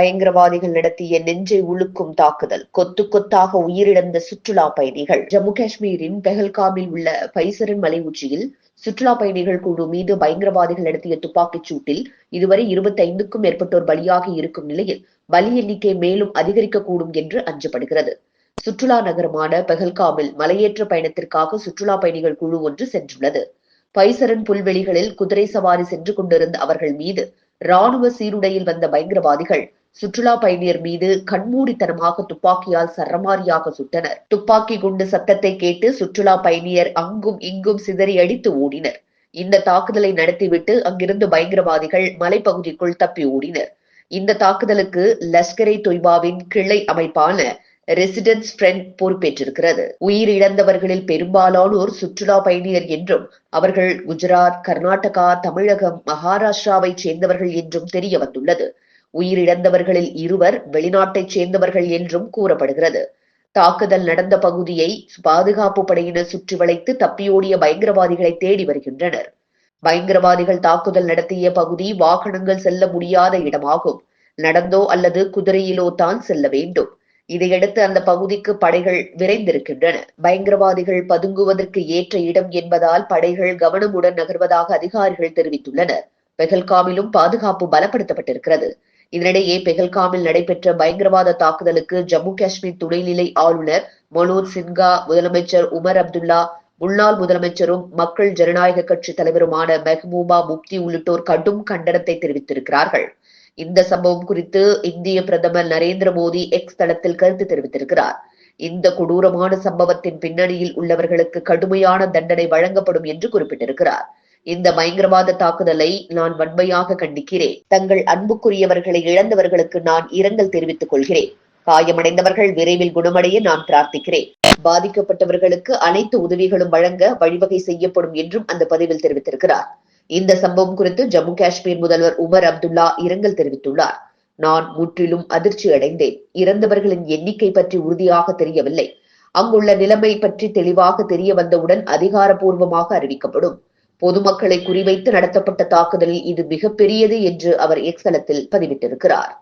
பயங்கரவாதிகள் நடத்திய நெஞ்சை உழுக்கும் தாக்குதல் கொத்து கொத்தாக உயிரிழந்த சுற்றுலா பயணிகள். ஜம்மு காஷ்மீரின் பெஹல்காமில் உள்ள பைசரன் மலை உச்சியில் சுற்றுலா பயணிகள் குழு மீது பயங்கரவாதிகள் நடத்திய துப்பாக்கிச் சூட்டில் இதுவரை இருபத்தி ஐந்துக்கும் மேற்பட்டோர் பலியாகி இருக்கும் நிலையில் பலி எண்ணிக்கை மேலும் அதிகரிக்கக்கூடும் என்று அஞ்சப்படுகிறது. சுற்றுலா நகரமான பெஹல்காமில் மலையேற்ற பயணத்திற்காக சுற்றுலா பயணிகள் குழு ஒன்று சென்றுள்ளது. பைசரன் புல்வெளிகளில் குதிரை சவாரி சென்று கொண்டிருந்த அவர்கள் மீது ராணுவ சீருடையில் வந்த பயங்கரவாதிகள் சுற்றுலா பயணியர் மீது கண்மூடித்தனமாக துப்பாக்கியால் சரமாரியாக சுட்டனர். துப்பாக்கி குண்டு சத்தத்தை கேட்டு சுற்றுலா பயணியர் அங்கும் இங்கும் சிதறி அடித்து ஓடினர். இந்த தாக்குதலை நடத்திவிட்டு அங்கிருந்து பயங்கரவாதிகள் மலைப்பகுதிக்குள் தப்பி ஓடினர். இந்த தாக்குதலுக்கு லஷ்கரை தொய்பாவின் கிளை அமைப்பான ரெசிடென்ஸ் ஃப்ரெண்ட் பொறுப்பேற்றிருக்கிறது. உயிரிழந்தவர்களில் பெரும்பாலானோர் சுற்றுலா பயணியர் என்றும் அவர்கள் குஜராத் கர்நாடகா தமிழகம் மகாராஷ்டிராவை சேர்ந்தவர்கள் என்றும் தெரிய வந்துள்ளது உயிரிழந்தவர்களில் இருவர் வெளிநாட்டைச் சேர்ந்தவர்கள் என்றும் கூறப்படுகிறது. தாக்குதல் நடந்த பகுதியை பாதுகாப்பு படையினர் சுற்றி வளைத்து தப்பியோடிய பயங்கரவாதிகளை தேடி வருகின்றனர். பயங்கரவாதிகள் தாக்குதல் நடத்திய பகுதி வாகனங்கள் செல்ல முடியாத இடமாகும். நடந்தோ அல்லது குதிரையிலோ தான் செல்ல வேண்டும். இதையடுத்து அந்த பகுதிக்கு படைகள் விரைந்திருக்கின்றன. பயங்கரவாதிகள் பதுங்குவதற்கு ஏற்ற இடம் என்பதால் படைகள் கவனமுடன் நகர்வதாக அதிகாரிகள் தெரிவித்துள்ளனர். பெகல்காமிலும் பாதுகாப்பு பலப்படுத்தப்பட்டிருக்கிறது. இதனிடையே பெகல்காமில் நடைபெற்ற பயங்கரவாத தாக்குதலுக்கு ஜம்மு காஷ்மீர் துணைநிலை ஆளுநர் மனோஜ் சின்ஹா முதலமைச்சர் உமர் அப்துல்லா முன்னாள் முதலமைச்சரும் மக்கள் ஜனநாயக கட்சி தலைவருமான மெஹ்பூபா முப்தி உள்ளிட்டோர் கடும் கண்டனத்தை தெரிவித்திருக்கிறார்கள். இந்த சம்பவம் குறித்து இந்திய பிரதமர் நரேந்திர மோடி எக்ஸ் தளத்தில் கருத்து தெரிவித்திருக்கிறார். இந்த கொடூரமான சம்பவத்தின் பின்னணியில் உள்ளவர்களுக்கு கடுமையான தண்டனை வழங்கப்படும் என்று குறிப்பிட்டிருக்கிறார். இந்த பயங்கரவாத தாக்குதலை நான் வன்மையாக கண்டிக்கிறேன். தங்கள் அன்புக்குரியவர்களை இழந்தவர்களுக்கு நான் இரங்கல் தெரிவித்துக் கொள்கிறேன். காயமடைந்தவர்கள் விரைவில் குணமடைய நான் பிரார்த்திக்கிறேன். பாதிக்கப்பட்டவர்களுக்கு அனைத்து உதவிகளும் வழங்க வழிவகை செய்யப்படும் என்றும் அந்த பதிவில் தெரிவித்திருக்கிறார். இந்த சம்பவம் குறித்து ஜம்மு காஷ்மீர் முதல்வர் உமர் அப்துல்லா இரங்கல் தெரிவித்துள்ளார். நான் முற்றிலும் அதிர்ச்சி அடைந்தேன். இறந்தவர்களின் எண்ணிக்கை பற்றி உறுதியாக தெரியவில்லை. அங்குள்ள நிலைமை பற்றி தெளிவாக தெரிய வந்தவுடன் அதிகாரப்பூர்வமாக அறிவிக்கப்படும். பொதுமக்களை குறிவைத்து நடத்தப்பட்ட தாக்குதலில் இது மிகப்பெரியது என்று அவர் எக்ஸலத்தில் பதிவிட்டிருக்கிறார்.